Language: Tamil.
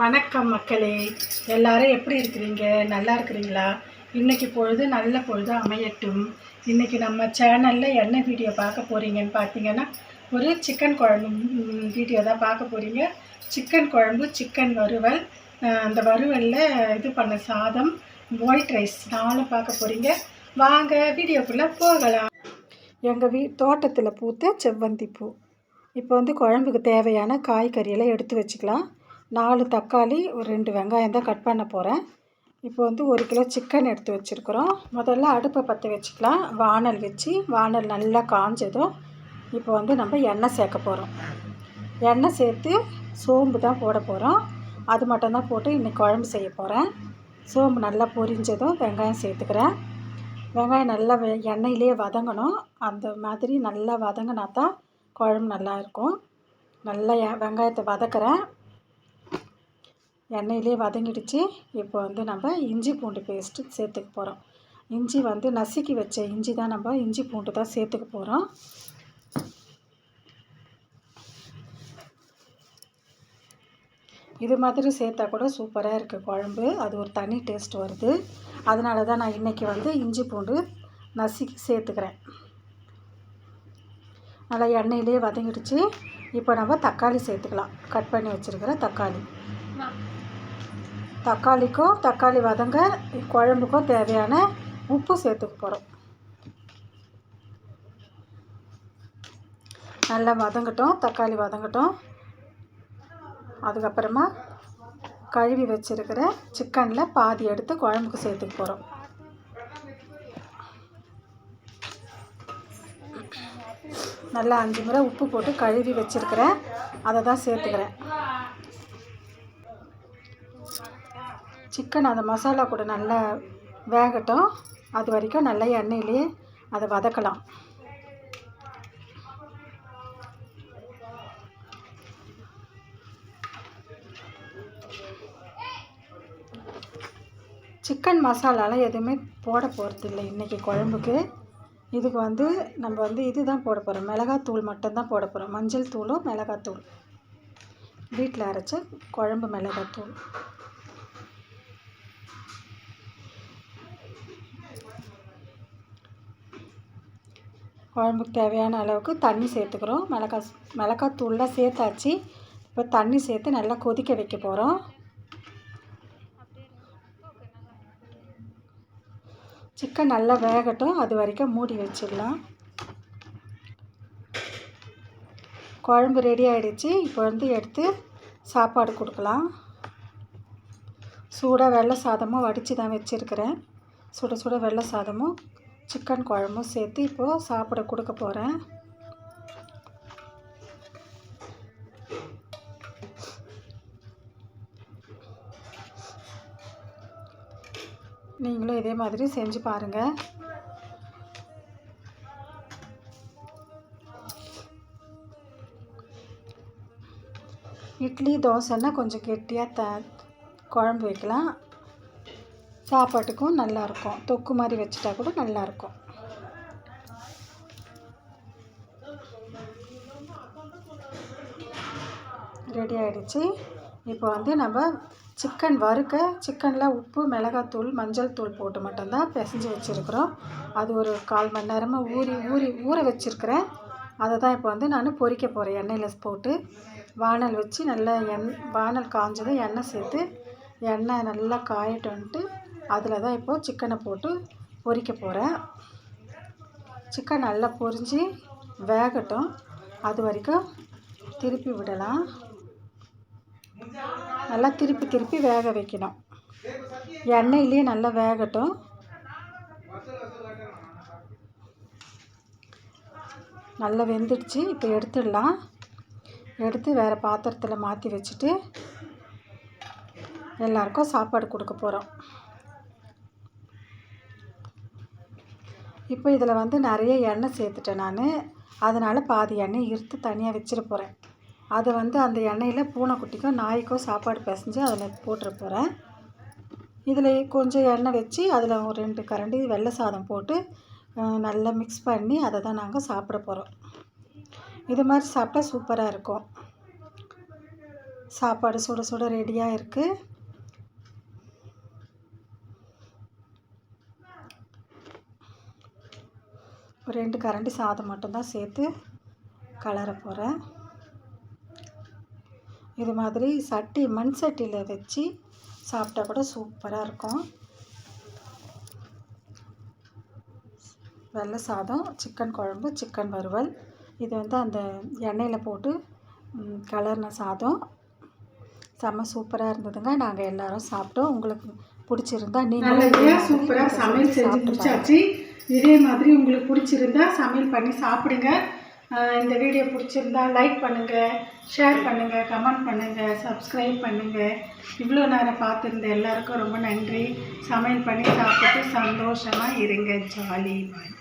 வணக்கம் மக்களே. எல்லாரும் எப்படி இருக்கிறீங்க? நல்லா இருக்கிறீங்களா? இன்றைக்கி பொழுது நல்ல பொழுது அமையட்டும். இன்றைக்கி நம்ம சேனலில் என்ன வீடியோ பார்க்க போகிறீங்கன்னு பார்த்தீங்கன்னா ஒரு சிக்கன் குழம்பு வீடியோ தான் பார்க்க போகிறீங்க சிக்கன் குழம்பு சிக்கன் வறுவல். அந்த வறுவலில் இது பண்ண சாதம் ஒயிட் ரைஸ் நானும் பார்க்க போகிறீங்க வாங்க வீடியோக்குள்ளே போகலாம். எங்கள் வீ தோட்டத்தில் பூத்த செவ்வந்தி பூ. இப்போ வந்து குழம்புக்கு தேவையான காய்கறியெல்லாம் எடுத்து வச்சுக்கலாம். நாலு தக்காளி ஒரு ரெண்டு வெங்காயம் தான் கட் பண்ண போகிறேன் இப்போ வந்து ஒரு கிலோ சிக்கன் எடுத்து வச்சுருக்குறோம். முதல்ல அடுப்பை பற்ற வச்சுக்கலாம். வானல் வச்சு வானல் நல்லா காஞ்சதும் இப்போ வந்து நம்ம எண்ணெய் சேர்க்க போகிறோம் எண்ணெய் சேர்த்து சோம்பு தான் போட போகிறோம் அது மட்டும்தான் போட்டு இன்றைக்கி குழம்பு செய்ய போகிறேன் சோம்பு நல்லா பொரிஞ்சதும் வெங்காயம் சேர்த்துக்கிறேன். வெங்காயம் நல்லா வெ- எண்ணெயிலே வதங்கணும். அந்த மாதிரி நல்லா வதங்கினா தான் குழம்பு நல்லா இருக்கும். நல்லா எ- வெங்காயத்தை வதக்குறேன். எண்ணெயிலே வதங்கிடுச்சு. இப்போ வந்து நம்ம இஞ்சி பூண்டு பேஸ்ட்டு சேர்த்துக்க போகிறோம் இஞ்சி வந்து நசுக்கி வச்ச இஞ்சி தான் நம்ம இஞ்சி பூண்டு தான் சேர்த்துக்க போகிறோம் இது மாதிரி சேர்த்தா கூட சூப்பராக இருக்குது குழம்பு. அது ஒரு தனி டேஸ்ட் வருது. அதனால தான் நான் இன்றைக்கி வந்து இஞ்சி பூண்டு நசுக்கி சேர்த்துக்கிறேன். நல்லா எண்ணெயிலே வதங்கிடுச்சு. இப்போ நம்ம தக்காளி சேர்த்துக்கலாம். கட் பண்ணி வச்சுருக்கிற தக்காளி. தக்காளிக்கும் தக்காளி வதங்க குழம்புக்கும் தேவையான உப்பு சேர்த்துக்க போகிறோம் நல்லா வதங்கட்டும் தக்காளி வதங்கட்டும். அதுக்கப்புறமா கழுவி வச்சுருக்கிற சிக்கனில் பாதி எடுத்து குழம்புக்கு சேர்த்துக்க போகிறோம் நல்லா அஞ்சு முறை உப்பு போட்டு கழுவி வச்சுருக்கிறேன் அதை தான் சேர்த்துக்கிறேன். சிக்கன் அந்த மசாலா கூட நல்லா வேகட்டும். அது வரைக்கும் நல்லா எண்ணெயிலே அதை வதக்கலாம். சிக்கன் மசாலாலாம் எதுவுமே போட போகிறதில்ல இன்றைக்கி குழம்புக்கு. இதுக்கு வந்து நம்ம வந்து இது தான் போட போகிறோம் மிளகாத்தூள் மட்டும்தான் போட போகிறோம் மஞ்சள் தூளும் மிளகாத்தூள். வீட்டில் அரைச்ச குழம்பு மிளகாத்தூள். குழம்புக்கு தேவையான அளவுக்கு தண்ணி சேர்த்துக்கிறோம். மிளகா மிளகாத்தூள்லாம் சேர்த்தாச்சு. இப்போ தண்ணி சேர்த்து நல்லா கொதிக்க வைக்க போகிறோம் சிக்கன் நல்லா வேகட்டும். அது வரைக்கும் மூடி வச்சிடலாம். குழம்பு ரெடி ஆகிடுச்சு இப்போ வந்து எடுத்து சாப்பாடு கொடுக்கலாம். சூடாக வெள்ளை சாதமும் வடித்து தான் வச்சுருக்கிறேன். சுட சுட வெள்ளை சாதமும். சிக்கன் குழம்பும் சேர்த்து இப்போது சாப்பிட கொடுக்க போகிறேன் நீங்களும் இதே மாதிரி செஞ்சு பாருங்கள் இட்லி தோசைன்னா கொஞ்சம் கெட்டியாக த குழம்பு வைக்கலாம். சாப்பாட்டுக்கும் நல்லாயிருக்கும். தொக்கு மாதிரி வச்சுட்டா கூட நல்லாயிருக்கும். ரெடி ஆகிடுச்சு இப்போ வந்து நம்ம சிக்கன் வறுக்க சிக்கனில் உப்பு மிளகாத்தூள் மஞ்சள் தூள் போட்டு மட்டும்தான் பிசைஞ்சு வச்சுருக்குறோம். அது ஒரு கால் மணி நேரமாக ஊறி ஊறி ஊற வச்சுருக்கிறேன். அதை தான் இப்போ வந்து நான் பொறிக்க போகிறேன் எண்ணெயில் போட்டு வானல் வச்சு நல்லா எண் வானல் காஞ்சதும் எண்ணெய் சேர்த்து எண்ணெய் நல்லா காயட்டும்ன்ட்டு அதில் தான் இப்போது சிக்கனை போட்டு பொரிக்க போகிறேன் சிக்கன் நல்லா பொரிஞ்சு வேகட்டும். அது வரைக்கும் திருப்பி விடலாம். நல்லா திருப்பி திருப்பி வேக வைக்கணும். எண்ணெயிலேயே நல்லா வேகட்டும். நல்லா வெந்துடுச்சு இப்போ எடுத்துடலாம். எடுத்து வேறு பாத்திரத்தில் மாற்றி வச்சுட்டு எல்லாருக்கும் சாப்பாடு கொடுக்க போகிறோம் இப்போ இதில் வந்து நிறைய எண்ணெய் சேர்த்துட்டேன் நான். அதனால் பாதி எண்ணெய் இருத்து தனியாக வச்சிட போகிறேன் அதை வந்து அந்த எண்ணெயில் பூனைக்குட்டிக்கும் நாய்க்கும் சாப்பாடு பிசைஞ்சு அதில் போட்டுற போகிறேன் இதில் கொஞ்சம் எண்ணெய் வச்சு அதில் ஒரு ரெண்டு கரண்டி வெள்ளை சாதம் போட்டு நல்லா மிக்ஸ் பண்ணி அதை தான் நாங்கள் சாப்பிட போகிறோம் இது மாதிரி சாப்பிட்டா சூப்பராக இருக்கும். சாப்பாடு சுட சுட ரெடியாக இருக்குது ஒரு ரெண்டு கரண்டி சாதம் மட்டும்தான் சேர்த்து கலர போகிறேன் இது மாதிரி சட்டி மண் சட்டியில் வச்சு சாப்பிட்டா கூட சூப்பராக இருக்கும். வெள்ளை சாதம் சிக்கன் குழம்பு சிக்கன் வறுவல். இது வந்து அந்த எண்ணெயில் போட்டு கலர்ன சாதம். செம்ம சூப்பராக இருந்ததுங்க. நாங்கள் எல்லோரும் சாப்பிட்டோம். உங்களுக்கு பிடிச்சிருந்தா நீங்கள் சூப்பராக சமையல் செஞ்சு முடிச்சாச்சு. இதே மாதிரி உங்களுக்கு பிடிச்சிருந்தா சமையல் பண்ணி சாப்பிடுங்க. இந்த வீடியோ பிடிச்சிருந்தா லைக் பண்ணுங்கள் ஷேர் பண்ணுங்கள் கமெண்ட் பண்ணுங்கள் சப்ஸ்கிரைப் பண்ணுங்கள் இவ்வளோ நேரம் பார்த்துருந்த எல்லாருக்கும் ரொம்ப நன்றி. சமையல் பண்ணி சாப்பிட்டு சந்தோஷமாக இருங்க. ஜாலி பாய்